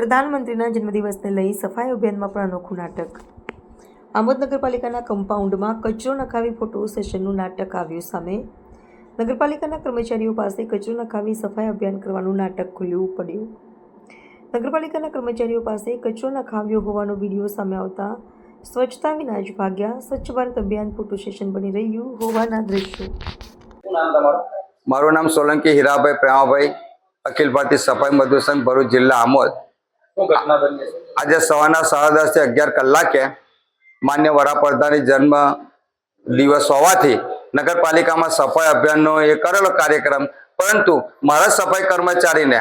પ્રધાનમંત્રીના જન્મદિવસને લઈ સફાઈ અભિયાનમાં પણ અનોખું નાટક. આમોદ નગરપાલિકાના કમ્પાઉન્ડમાં કચરો નખાવી ફોટો સેશનનું નાટક આવ્યું સામે. નગરપાલિકાના કર્મચારીઓ પાસે કચરો નખાવી સફાઈ અભિયાન કરવાનું નાટક ખુલ્યું પડ્યું. નગરપાલિકાના કર્મચારીઓ પાસે કચરો નખાવ્યો હોવાનો વીડિયો સામે આવતા સ્વચ્છતા વિના જ ભાગ્યા સ્વચ્છ ભારત અભિયાન ફોટો સેશન બની રહ્યું હોવાના દ્રશ્યો. શું નામ તમારું? મારું નામ સોલંકી હીરાભાઈ પ્રેમાભાઈ અખિલ ભારતીય સફાઈ મજદૂર સંઘ ભરૂચ જિલ્લા આમોદ. આજે સવારના સાડા દસથી અગિયાર કલાકે માન્ય વડાપ્રધાનની જન્મ દિવસ હોવાથી નગરપાલિકામાં સફાઈ અભિયાનનો એ કરેલો કાર્યક્રમ. પરંતુ મારા સફાઈ કર્મચારીને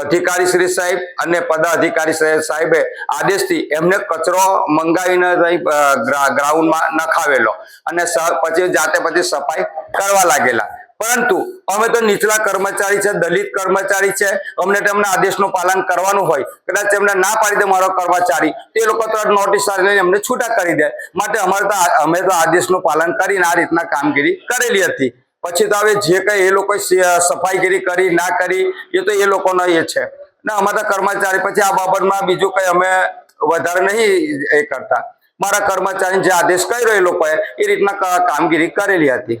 અધિકારી શ્રી સાહેબ અને પદાધિકારી સાહેબે આદેશથી એમને કચરો મંગાવીને ગ્રાઉન્ડમાં નખાવેલો અને પછી જાતે પછી સફાઈ કરવા લાગેલા. પરંતુ અમે તો નીચલા કર્મચારી છે, દલિત કર્મચારી છે. અમને તેમના આદેશનું પાલન કરવાનું હોય. કદાચ એમને ના પાડી દે મારો કર્મચારી, તે લોકો તરત નોટિસ આવીને એમને છૂટા કરી દે. માટે અમારે તો અમે તો આદેશનું પાલન કરીને આ રીતના કામગીરી કરેલી હતી. પછી તો હવે જે કઈ એ લોકો સફાઈગીરી કરી, ના કરી, એ તો એ લોકોનો એ છે. ના, અમારા કર્મચારી પછી આ બાબતમાં બીજું કઈ અમે વધારે નહીં એ કરતા. મારા કર્મચારી જે આદેશ કર્યો એ લોકોએ, એ રીતના કામગીરી કરેલી હતી.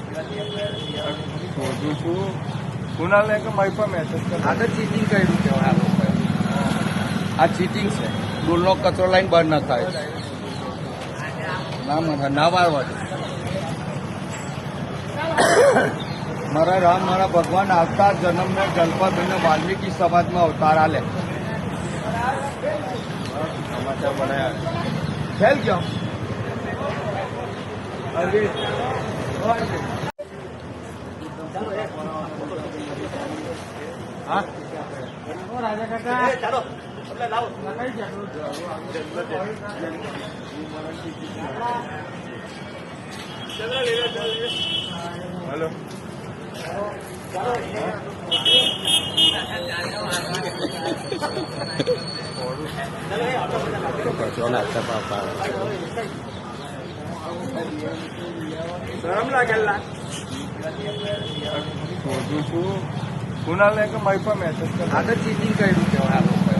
શોધું છું કુણાલને કે મારી પર મેસેજ આ તો ચીટિંગ કર્યું કહેવાય આ ચીટિંગ છે. ડોલનો કચરો લાઈન બંધ ન થાય. ના મને ના વારવા મારા રામ, મારા ભગવાન આવતા જન્મને જલપાબેન વાલ્મીકી સમાજમાં અવતાર આલે. સમાચાર બનાવ્યા ખેલ ગયો હા હલો શરમ લાગેલા શોધું છું કુણાલને કે મારી પર મેસેજ કર આ તો ચીટિંગ કર્યું કહેવાય આ લોકોએ.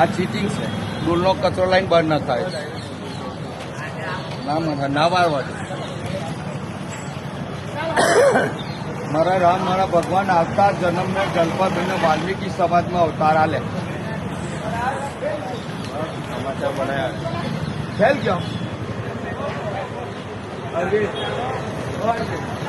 આ ચીટિંગ છે. ડોલનો કચરો લાઈન બંધ ન થાય ના મને ના વારવા મારા રામ મારા ભગવાન આવતા જન્મને જલપાબેન વાલ્મીકી સમાજમાં અવતાર આલે. સમાચાર બનાવ્યા ખેલ ગયો. Okay.